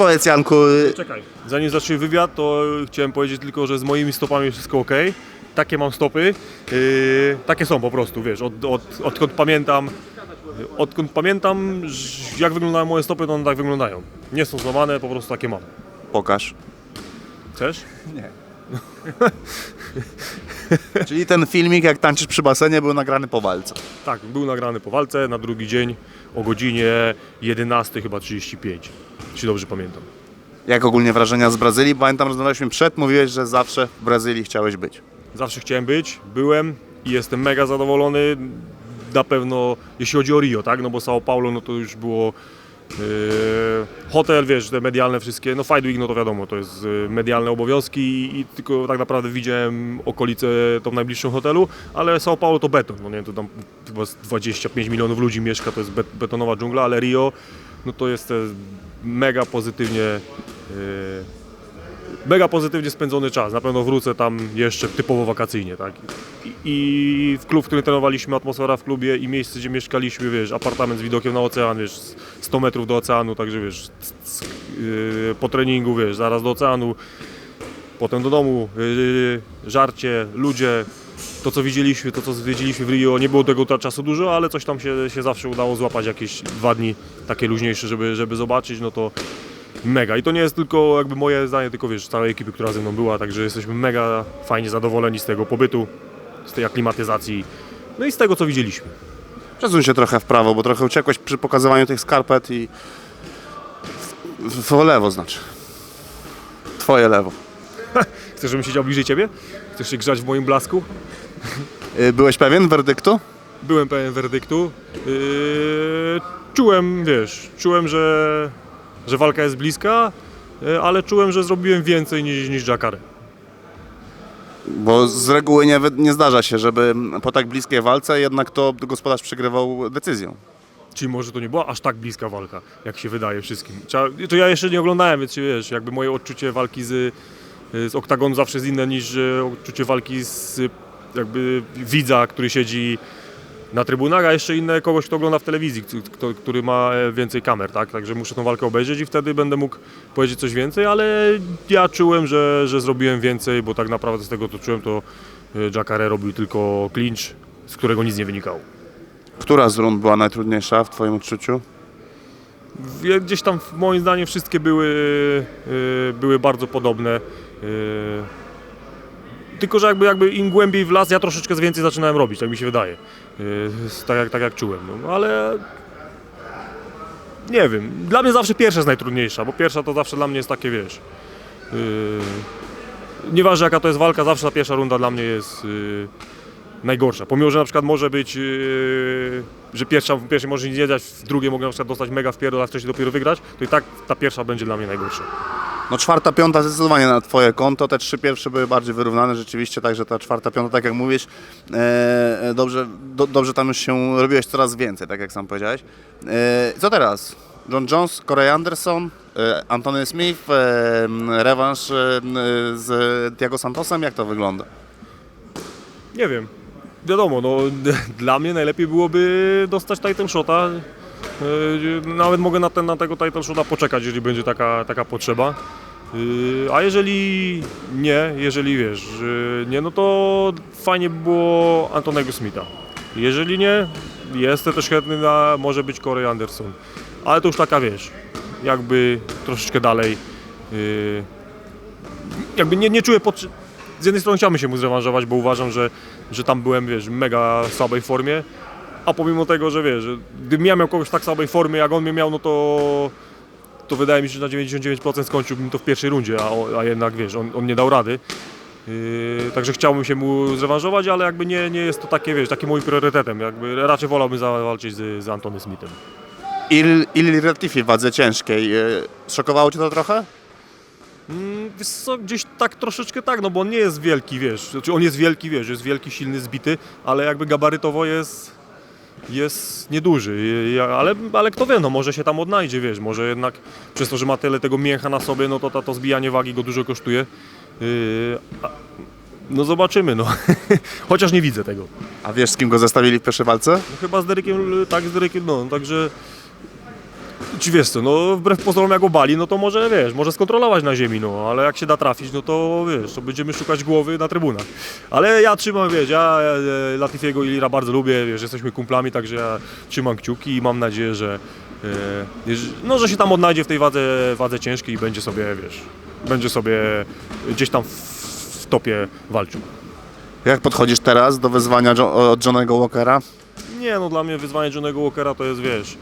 Powiedz Janku, Czekaj, zanim zacznę wywiad, to chciałem powiedzieć tylko, że z moimi stopami jest wszystko ok. Takie mam stopy, yy, takie są po prostu, wiesz, od, od, odkąd pamiętam, odkąd pamiętam, jak wyglądają moje stopy, to one tak wyglądają. Nie są złamane, po prostu takie mam. pokaż. Chcesz? Czyli ten filmik, jak tańczysz przy basenie, był nagrany po walce. Tak, był nagrany po walce na drugi dzień o godzinie 11 chyba 35, jeśli dobrze pamiętam. Jak ogólnie wrażenia z Brazylii? Pamiętam, rozmawialiśmy przed, mówiłeś, że zawsze w Brazylii chciałeś być. Zawsze chciałem być, byłem i jestem mega zadowolony. Na pewno, jeśli chodzi o Rio, tak? No bo São Paulo, no to już było yy, hotel, wiesz, te medialne wszystkie. No Fight Week, no to wiadomo, to jest yy, medialne obowiązki i, i tylko tak naprawdę widziałem okolice tą najbliższą hotelu, ale São Paulo to beton, no nie, to tam chyba z 25 milionów ludzi mieszka, to jest bet, betonowa dżungla, ale Rio, no to jest e, mega pozytywnie yy, mega pozytywnie spędzony czas. Na pewno wrócę tam jeszcze typowo wakacyjnie, tak? I, i w klub, w którym trenowaliśmy, atmosfera w klubie i miejsce, gdzie mieszkaliśmy, wiesz, apartament z widokiem na ocean, wiesz, 100 metrów do oceanu, także wiesz, c- c- yy, po treningu, wiesz, zaraz do oceanu, potem do domu, yy, żarcie, ludzie, to co widzieliśmy, to co zwiedziliśmy w Rio, nie było tego czasu dużo, ale coś tam się, się zawsze udało złapać, jakieś dwa dni takie luźniejsze, żeby, żeby zobaczyć, no to mega. I to nie jest tylko jakby moje zdanie, tylko wiesz, całej ekipy, która ze mną była, także jesteśmy mega fajnie zadowoleni z tego pobytu, z tej aklimatyzacji, no i z tego, co widzieliśmy. Przesuń się trochę w prawo, bo trochę uciekłeś przy pokazywaniu tych skarpet i... W, w lewo znaczy. Twoje lewo. Chcesz, żebym siedział bliżej ciebie? Chcesz się grzać w moim blasku? Y, Byłeś pewien werdyktu? Byłem pewien werdyktu. Yy, czułem, wiesz, czułem, że, że walka jest bliska, yy, ale czułem, że zrobiłem więcej niż, niż Jacare. Bo z reguły nie, nie zdarza się, żeby po tak bliskiej walce jednak to gospodarz przegrywał decyzją. Czyli może to nie była aż tak bliska walka, jak się wydaje wszystkim. Trzeba, to ja jeszcze nie oglądałem, więc wiesz, jakby moje odczucie walki z, z oktagonu zawsze jest inne niż odczucie walki z jakby widza, który siedzi na trybunach, a jeszcze inne kogoś, kto ogląda w telewizji, kto, który ma e, więcej kamer, tak? Także muszę tą walkę obejrzeć i wtedy będę mógł powiedzieć coś więcej, ale ja czułem, że, że zrobiłem więcej, bo tak naprawdę z tego co czułem, to e, Jacare robił tylko clinch, z którego nic nie wynikało. Która z rund była najtrudniejsza w twoim odczuciu? Gdzieś tam moim zdaniem wszystkie były, y, były bardzo podobne. Tylko, że jakby, jakby im głębiej w las, ja troszeczkę więcej zaczynałem robić, tak mi się wydaje. Y, Tak jak, tak jak czułem. No, ale nie wiem. Dla mnie zawsze pierwsza jest najtrudniejsza, bo pierwsza to zawsze dla mnie jest takie, wiesz. y, Nieważne jaka to jest walka, zawsze ta pierwsza runda dla mnie jest y, najgorsza. Pomimo, że na przykład może być, yy, że pierwsza, w pierwszej może nic nie dać, w drugiej mogę na przykład dostać mega w pierdol, a w trzeciej dopiero wygrać, to i tak ta pierwsza będzie dla mnie najgorsza. No czwarta, piąta zdecydowanie na twoje konto, te trzy pierwsze były bardziej wyrównane rzeczywiście, także ta czwarta, piąta, tak jak mówisz, e, e, dobrze, do, dobrze tam już się robiłeś coraz więcej, tak jak sam powiedziałeś. E, co teraz? John Jones, Corey Anderson, e, Smith, e, rewanż e, z Thiago Santosem, jak to wygląda? Nie wiem. Wiadomo, no dla mnie najlepiej byłoby dostać title shota. Yy, Nawet mogę na, ten, na tego title shota poczekać, jeżeli będzie taka, taka potrzeba. Yy, A jeżeli nie, jeżeli wiesz, nie, no to fajnie by było Antonego Smitha. Jeżeli nie, jestem też chętny na, może być Corey Anderson. Ale to już taka, wiesz, jakby troszeczkę dalej. Yy, jakby nie, nie czuję potrzeby. Z jednej strony chciałbym się mu zrewanżować, bo uważam, że, że tam byłem, wiesz, w mega słabej formie. A pomimo tego, że wiesz, gdybym ja miał kogoś tak słabej formie, jak on mnie miał, no to, to wydaje mi się, że na 99% skończyłbym to w pierwszej rundzie, a, a jednak wiesz, on, on nie dał rady. Yy, także chciałbym się mu zrewanżować, ale jakby nie, nie jest to takie, wiesz, takim moim priorytetem. Jakby raczej wolałbym zawalczyć z, z Antony Smithem. Il, Il Ratifi w wadze ciężkiej, e, szokowało cię to trochę? Mm, Wiesz co, gdzieś tak troszeczkę tak, no bo on nie jest wielki, wiesz, znaczy on jest wielki, wiesz, jest wielki, silny, zbity, ale jakby gabarytowo jest, jest nieduży, ale, ale kto wie, no może się tam odnajdzie, wiesz, może jednak przez to, że ma tyle tego mięcha na sobie, no to to, to zbijanie wagi go dużo kosztuje. Yy, no zobaczymy, no, chociaż nie widzę tego. A wiesz z kim go zestawili w pierwszej walce? No, chyba z Derekiem, tak, z Derekiem, no, także Czy wiesz co, no wbrew pozorom jak obali, no to może wiesz, może skontrolować na ziemi, no ale jak się da trafić, no to wiesz, to będziemy szukać głowy na trybunach. Ale ja trzymam, wiesz, ja e, Latifiego i Lira bardzo lubię, wiesz, jesteśmy kumplami, także ja trzymam kciuki i mam nadzieję, że e, no, że się tam odnajdzie w tej wadze, wadze ciężkiej i będzie sobie, wiesz, będzie sobie gdzieś tam w, w topie walczył. Jak podchodzisz teraz do wyzwania Jo- od Johnego Walkera? Nie, no dla mnie wyzwanie Johnego Walkera to jest, wiesz,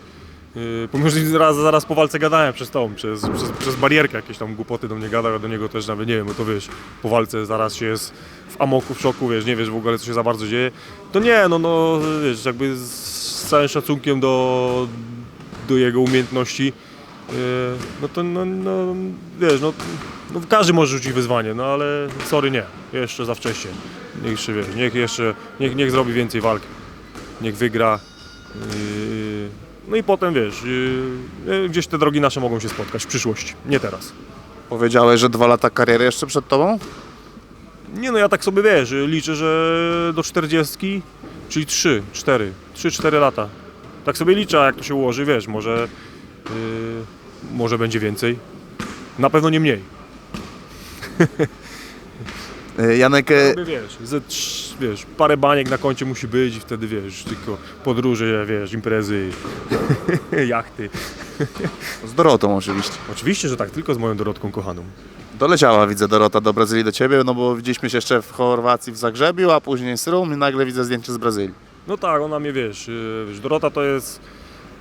yy, pomimo, że zaraz, zaraz po walce gadałem przez tą, przez, przez, przez barierkę jakieś tam głupoty do mnie gadał, do niego też nawet nie wiem, no to wiesz, po walce zaraz się jest w amoku, w szoku, wiesz, nie wiesz w ogóle co się za bardzo dzieje, to nie, no, no wiesz, jakby z, całym szacunkiem do, do jego umiejętności, yy, no to, no, no wiesz, no, no każdy może rzucić wyzwanie, no ale sorry, nie, jeszcze za wcześnie, niech jeszcze, wiesz, niech jeszcze, niech, niech zrobi więcej walki niech wygra. Yy, No i potem wiesz, yy, gdzieś te drogi nasze mogą się spotkać w przyszłości, nie teraz. Powiedziałeś, że dwa lata kariery jeszcze przed tobą? Nie no, ja tak sobie wiesz, liczę, że do 40, czyli 3, 4, 3-4 lata. Tak sobie liczę, a jak to się ułoży, wiesz, może, yy, może będzie więcej. Na pewno nie mniej. E, Janek, e, Jakby, wiesz, ze, wiesz, parę baniek na koncie musi być i wtedy wiesz, tylko podróże, wiesz, imprezy, jachty. z Dorotą oczywiście. Oczywiście, że tak, tylko z moją Dorotką kochaną. Doleciała, widzę, Dorota do Brazylii do ciebie, no bo widzieliśmy się jeszcze w Chorwacji w Zagrzebiu, a później Srum i nagle widzę zdjęcie z Brazylii. No tak, ona mnie, wiesz, yy, wiesz Dorota to jest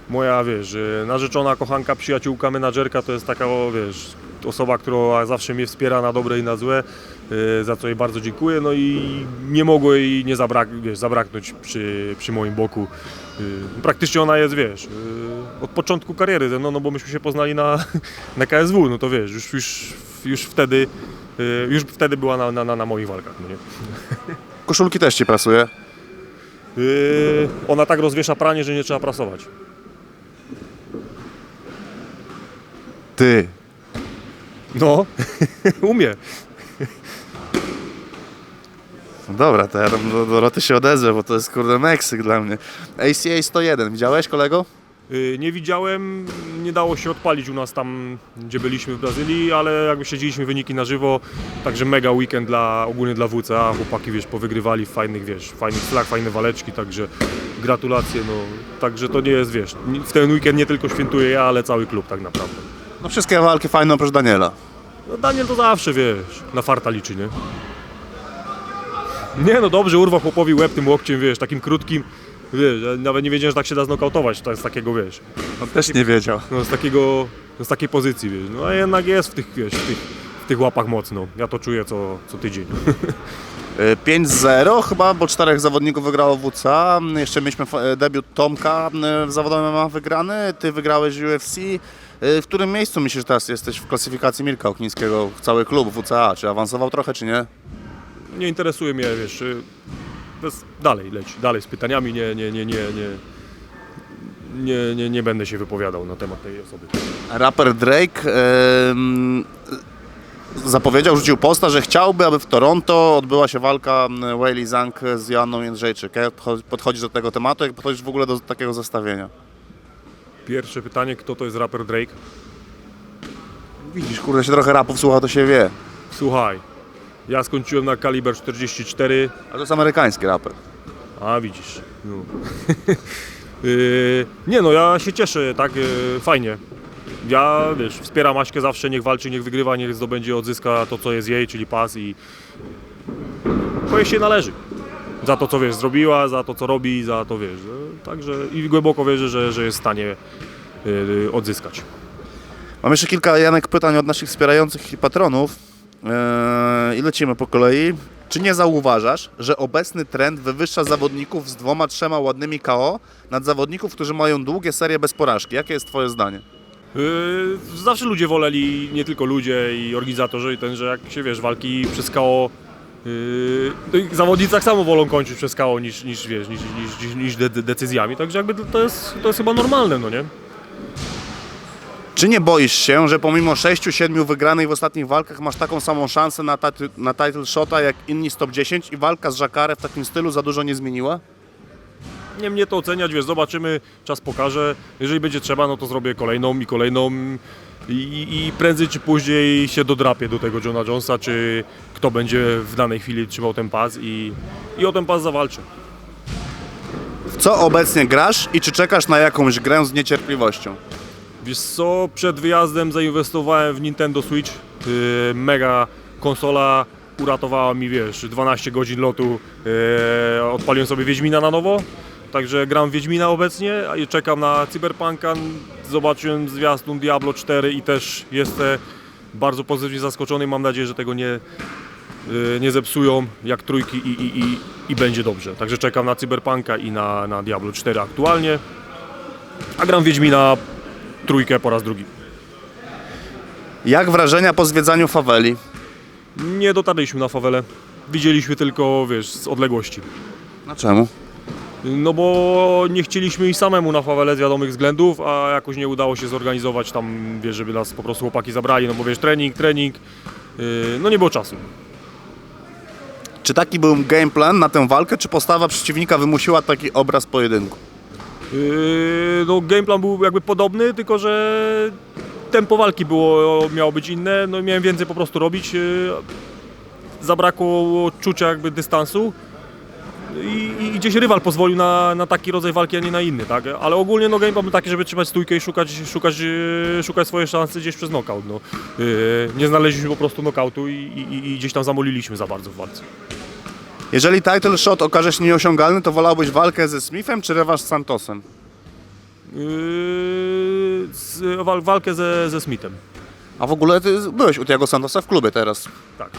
moja, wiesz, yy, narzeczona, kochanka, przyjaciółka, menadżerka, to jest taka, o, wiesz, osoba, która zawsze mnie wspiera na dobre i na złe, za co jej bardzo dziękuję, no i nie mogło jej nie zabrak, wiesz, zabraknąć przy, przy moim boku. Yy, Praktycznie ona jest, wiesz, yy, od początku kariery ze mną, no bo myśmy się poznali na, na KSW, no to wiesz, już, już, już wtedy, już wtedy była na, na, na- na moich walkach, no nie? Koszulki też ci prasuje. Yy, ona tak rozwiesza pranie, że nie trzeba prasować. Ty. No, umie. Dobra, to ja tam do Doroty się odezwę, bo to jest kurde Meksyk dla mnie. ACA 101, widziałeś kolego? Yy, nie widziałem, nie dało się odpalić u nas tam, gdzie byliśmy w Brazylii, ale jakby śledziliśmy wyniki na żywo, także mega weekend dla, ogólnie dla WCA, chłopaki wiesz, powygrywali w fajnych, wiesz, fajnych flag, fajne waleczki, także gratulacje, no, także to nie jest, wiesz, w ten weekend nie tylko świętuję ja, ale cały klub tak naprawdę. No wszystkie walki fajne oprócz Daniela. No Daniel to zawsze, wiesz, na farta liczy, nie? Nie no dobrze, urwał chłopowi łeb tym łokciem, wiesz, takim krótkim, wiesz, ja nawet nie wiedziałem, że tak się da znokautować, to jest takiego, wiesz, On też nie wiedział. no z takiego, no, z takiej pozycji, wiesz, no a jednak jest w tych, wiesz, w tych, w tych łapach mocno, ja to czuję co, co tydzień. E, 5-0 chyba, bo czterech zawodników wygrało WCA. Jeszcze mieliśmy fa- e, debiut Tomka e, w zawodowym MMA wygrany. Ty wygrałeś UFC. E, W którym miejscu myślisz, że teraz jesteś w klasyfikacji Mirka Oknińskiego, cały klub WCA? Czy awansował trochę, czy nie? Nie interesuje mnie, wiesz, y, dalej leć, dalej z pytaniami, nie, nie, nie, nie, nie, nie, nie, nie będę się wypowiadał na temat tej osoby. Raper Drake em, zapowiedział, rzucił posta, że chciałby, aby w Toronto odbyła się walka Weili Zhang z Joanną Jędrzejczyk. Jak podcho- podchodzisz do tego tematu, jak podchodzisz w ogóle do takiego zestawienia? Pierwsze pytanie, kto to jest raper Drake? Widzisz, kurde, się trochę rapów słucha, to się wie. Słuchaj, ja skończyłem na kaliber 44, Ale to jest amerykański raper. a widzisz. No. Yy, nie no, ja się cieszę, tak, yy, fajnie. Ja, wiesz, wspieram Aśkę zawsze, niech walczy, niech wygrywa, niech zdobędzie, odzyska to, co jest jej, czyli pas i to jej się należy. Za to, co wiesz, zrobiła, za to, co robi, za to, wiesz, yy, także i głęboko wierzę, że, że jest w stanie yy, odzyskać. Mam jeszcze kilka, Janek, pytań od naszych wspierających i patronów. Eee, I lecimy po kolei. Czy nie zauważasz, że obecny trend wywyższa zawodników z dwoma, trzema ładnymi KO nad zawodników, którzy mają długie serie bez porażki? Jakie jest Twoje zdanie? Yy, zawsze ludzie woleli, nie tylko ludzie i organizatorzy, i ten, że jak się wiesz, walki przez KO. Yy, zawodnicy tak samo wolą kończyć przez KO niż, niż, wiesz, niż, niż, niż, niż de, de- decyzjami, także jakby to jest, to jest chyba normalne, no nie? Czy nie boisz się, że pomimo 6-7 wygranych w ostatnich walkach masz taką samą szansę na, na title shota jak inni z top 10 i walka z Jacare w takim stylu za dużo nie zmieniła? nie mnie to oceniać, wiesz, zobaczymy, czas pokaże. Jeżeli będzie trzeba, no to zrobię kolejną i kolejną i, i prędzej czy później się dodrapię do tego Johna Jonesa, czy kto będzie w danej chwili trzymał ten pas i, i o ten pas zawalczę. W co obecnie grasz i czy czekasz na jakąś grę z niecierpliwością? Wiesz co, przed wyjazdem zainwestowałem w Nintendo Switch. Yy, mega konsola uratowała mi, wiesz, 12 godzin lotu. Yy, odpaliłem sobie Wiedźmina na nowo. Także gram Wiedźmina obecnie i czekam na Cyberpunka. Zobaczyłem zwiastun Diablo 4 i też jestem bardzo pozytywnie zaskoczony. Mam nadzieję, że tego nie, yy, nie zepsują jak trójki i, i, i, i będzie dobrze. Także czekam na Cyberpunka i na, na Diablo 4 aktualnie. A gram Wiedźmina trójkę po raz drugi. Jak wrażenia po zwiedzaniu faweli? Nie dotarliśmy na fawelę. Widzieliśmy tylko, wiesz, z odległości. Na czemu? No bo nie chcieliśmy iść samemu na fawelę z wiadomych względów, a jakoś nie udało się zorganizować tam, wiesz, żeby nas po prostu chłopaki zabrali, no bo wiesz, trening, trening, yy, no nie było czasu. Czy taki był game plan na tę walkę, czy postawa przeciwnika wymusiła taki obraz pojedynku? Yy, no gameplan był jakby podobny, tylko że tempo walki było, miało być inne, no miałem więcej po prostu robić. Yy, zabrakło czucia jakby dystansu i, i gdzieś rywal pozwolił na, na taki rodzaj walki, a nie na inny, tak? Ale ogólnie no gameplan był taki, żeby trzymać stójkę i szukać, szukać, yy, szukać swoje szanse gdzieś przez knockout, no. Yy, nie znaleźliśmy po prostu knockoutu i, i, i gdzieś tam zamoliliśmy za bardzo w walce. Jeżeli title shot okaże się nieosiągalny, to wolałbyś walkę ze Smithem czy rewanż z Santosem? Yy, z, wal, walkę ze, ze Smithem. A w ogóle ty byłeś u Tiago Santosa w klubie teraz. Tak.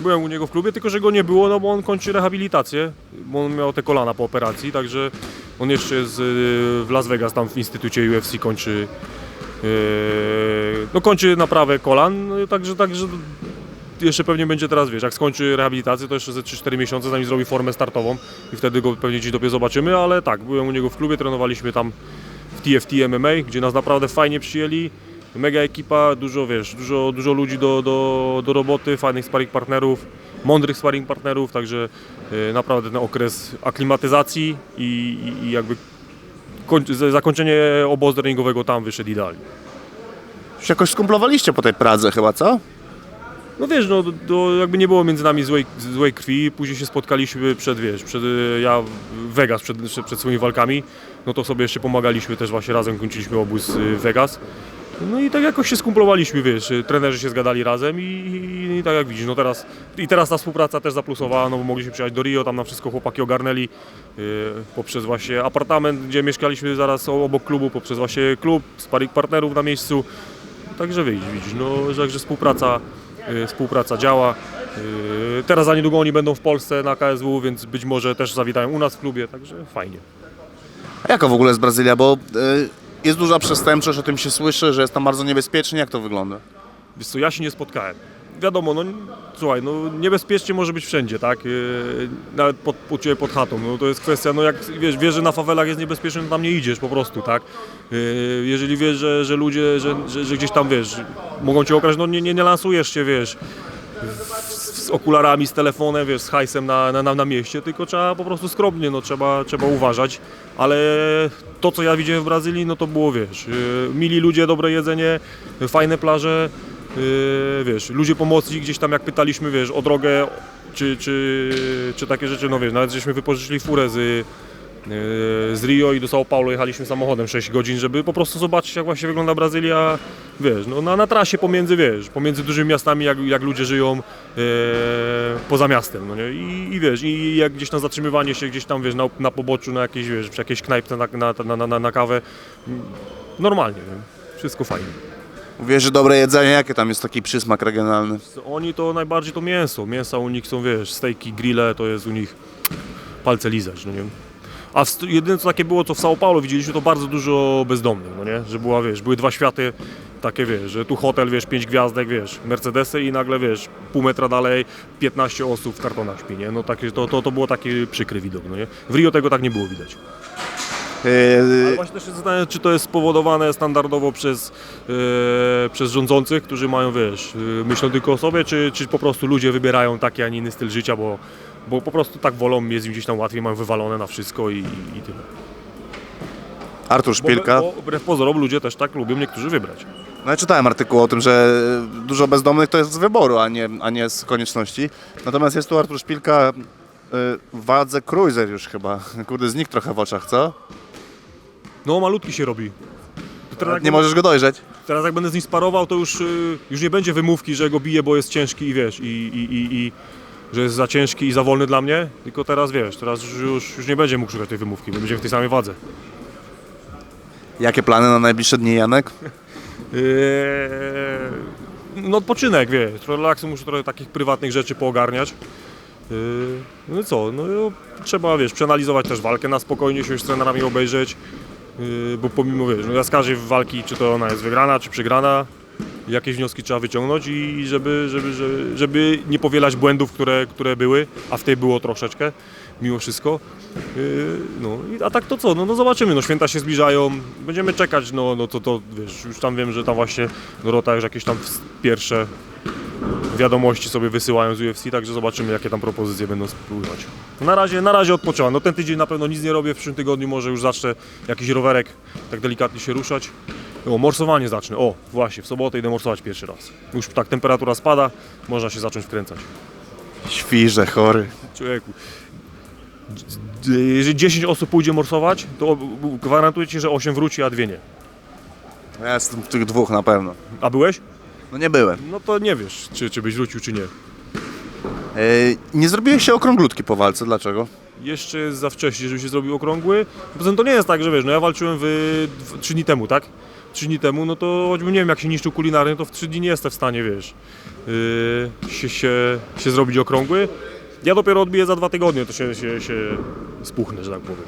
Byłem u niego w klubie, tylko że go nie było, no bo on kończy rehabilitację, bo on miał te kolana po operacji, także on jeszcze jest yy, w Las Vegas, tam w instytucie UFC kończy, yy, no kończy naprawę kolan, także, także jeszcze pewnie będzie teraz, wiesz, jak skończy rehabilitację, to jeszcze ze 3-4 miesiące, zanim zrobi formę startową i wtedy go pewnie gdzieś dopiero zobaczymy, ale tak, byłem u niego w klubie, trenowaliśmy tam w TFT MMA, gdzie nas naprawdę fajnie przyjęli. Mega ekipa, dużo wiesz, dużo, dużo ludzi do, do, do roboty, fajnych sparring partnerów, mądrych sparring partnerów, także e, naprawdę ten okres aklimatyzacji i, i, i jakby zakończenie obozu treningowego tam wyszedł idealnie. Się jakoś skumplowaliście po tej Pradze chyba, co? No wiesz, no to jakby nie było między nami złej, złej krwi, później się spotkaliśmy przed, wiesz, przed, e, ja Vegas przed, przed, swoimi walkami, no to sobie jeszcze pomagaliśmy też właśnie razem, kończyliśmy obóz w Vegas. No i tak jakoś się skumplowaliśmy, wiesz, y, trenerzy się zgadali razem i, i, i tak jak widzisz, no teraz, i teraz ta współpraca też zaplusowała, no bo mogliśmy przyjechać do Rio, tam na wszystko chłopaki ogarnęli y, poprzez właśnie apartament, gdzie mieszkaliśmy zaraz obok klubu, poprzez właśnie klub, sparring partnerów na miejscu, Także widzisz, widzisz no, że, współpraca, współpraca działa. Y, teraz za niedługo oni będą w Polsce na KSW, więc być może też zawitają u nas w klubie, także fajnie. A jaka w ogóle jest Brazylia? Bo y, jest duża przestępczość, o tym się słyszy, że jest tam bardzo niebezpiecznie. Jak to wygląda? Wiesz co, ja się nie spotkałem. Wiadomo, no słuchaj, no niebezpiecznie może być wszędzie, tak? Yy, nawet pod, u Ciebie pod chatą, no to jest kwestia, no jak wiesz, wiesz, że na fawelach jest niebezpiecznie, to tam nie idziesz po prostu, tak? Yy, jeżeli wiesz, że, że ludzie, że, że, że gdzieś tam, wiesz, mogą Cię okraść, no nie, nie, nie lansujesz się, wiesz, z, okularami, z telefonem, wiesz, z hajsem na, na, na, mieście, tylko trzeba po prostu skromnie, no trzeba, trzeba uważać, ale to, co ja widziałem w Brazylii, no to było, wiesz, yy, mili ludzie, dobre jedzenie, fajne plaże, Yy, wiesz, ludzie pomocni gdzieś tam jak pytaliśmy, wiesz, o drogę czy, czy, czy takie rzeczy, no wiesz, nawet żeśmy wypożyczyli furę z, yy, z Rio i do São Paulo jechaliśmy samochodem 6 godzin, żeby po prostu zobaczyć jak właśnie wygląda Brazylia, wiesz, no na, na trasie pomiędzy, wiesz, pomiędzy dużymi miastami, jak, jak ludzie żyją yy, poza miastem, no nie, I, i wiesz, i jak gdzieś tam zatrzymywanie się gdzieś tam, wiesz, na, na poboczu, na jakiejś, wiesz, przy jakiejś knajpce na, na, na, na, na kawę, normalnie, nie? wszystko fajnie. Mówisz, że dobre jedzenie, jakie tam jest taki przysmak regionalny? Oni to najbardziej to mięso. Mięsa u nich są, wiesz, stejki, grille, to jest u nich palce lizać, no nie? A w, jedyne co takie było, co w São Paulo widzieliśmy, to bardzo dużo bezdomnych, no nie? Że była, wiesz, były dwa światy takie, wiesz, że tu hotel, wiesz, pięć gwiazdek, wiesz, Mercedesy i nagle, wiesz, pół metra dalej 15 osób w kartonach śpi, nie? No takie, to, to, to było taki przykry widok, no nie? W Rio tego tak nie było widać. Ale Yy, właśnie się zastanawiam, czy to jest spowodowane standardowo przez, e, przez rządzących, którzy mają, wiesz, e, myślą tylko o sobie, czy, czy po prostu ludzie wybierają taki, a nie inny styl życia, bo, bo po prostu tak wolą, jest im gdzieś tam łatwiej, mają wywalone na wszystko i, i tyle. Artur Szpilka. Bo, bo wbrew pozorom ludzie też tak lubią niektórzy wybrać. No ja czytałem artykuł o tym, że dużo bezdomnych to jest z wyboru, a nie, a nie z konieczności. Natomiast jest tu Artur Szpilka y, wadze cruiser już chyba. Kurde, znikł trochę w oczach, co? No malutki się robi. Teraz jak, Nie możesz go dojrzeć. teraz jak będę z nim sparował, to już, y, już nie będzie wymówki, że go bije, bo jest ciężki i wiesz, i, i, i, i że jest za ciężki i za wolny dla mnie, tylko teraz wiesz, teraz już, już, nie będzie mógł szukać tej wymówki, bo będziemy w tej samej wadze. Jakie plany na najbliższe dni, Janek? Eee, no odpoczynek, wiesz, trochę relaksu, muszę trochę takich prywatnych rzeczy poogarniać. Eee, no i co, no trzeba, wiesz, przeanalizować też walkę na spokojnie, się z trenerami obejrzeć, bo pomimo, wiesz, no ja z każdej walki, czy to ona jest wygrana, czy przegrana, jakieś wnioski trzeba wyciągnąć i żeby, żeby, żeby, żeby nie powielać błędów, które, które były, a w tej było troszeczkę, mimo wszystko. Yy, No, a tak to co, no, no zobaczymy, no święta się zbliżają, będziemy czekać, no, no to, to wiesz, już tam wiem, że tam właśnie Dorota już jakieś tam ws- pierwsze wiadomości sobie wysyłają z UFC, także zobaczymy jakie tam propozycje będą spływać. Na razie, na razie odpoczęłam, no ten tydzień na pewno nic nie robię, w przyszłym tygodniu może już zacznę jakiś rowerek tak delikatnie się ruszać. O, morsowanie zacznę, o właśnie, w sobotę idę morsować pierwszy raz. Już tak temperatura spada, można się zacząć wkręcać. Świrze, chory. Człowieku. Jeżeli 10 osób pójdzie morsować, to gwarantuję Ci, że 8 wróci, a dwie nie. Ja jestem w tych dwóch na pewno. A byłeś? No nie byłem. No to nie wiesz, czy, czy byś wrócił, czy nie. Yy, nie zrobiłeś się okrąglutki po walce, dlaczego? Jeszcze jest za wcześnie, żeby się zrobił okrągły. Poza tym to nie jest tak, że wiesz, no ja walczyłem w 3 dni temu, tak? 3 dni temu, no to choćbym nie wiem jak się niszczył kulinarnie, to w 3 dni nie jestem w stanie, wiesz, yy, się, się, się zrobić okrągły. Ja dopiero odbiję za dwa tygodnie, to się, się, się spuchnę, że tak powiem.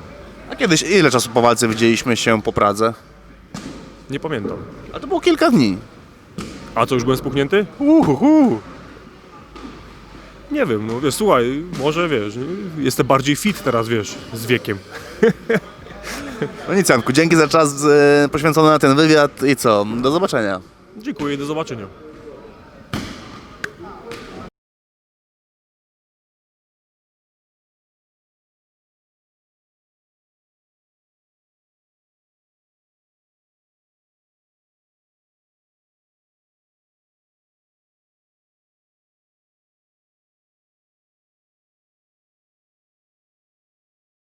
A kiedyś, ile czasu po walce widzieliśmy się po Pradze? Nie pamiętam. A to było kilka dni. A co, już byłem spuchnięty? Uhuhu. Nie wiem, no wiesz, słuchaj, może wiesz, jestem bardziej fit teraz, wiesz, z wiekiem. No nic, Janku, dzięki za czas e, poświęcony na ten wywiad i co? Do zobaczenia. Dziękuję i do zobaczenia.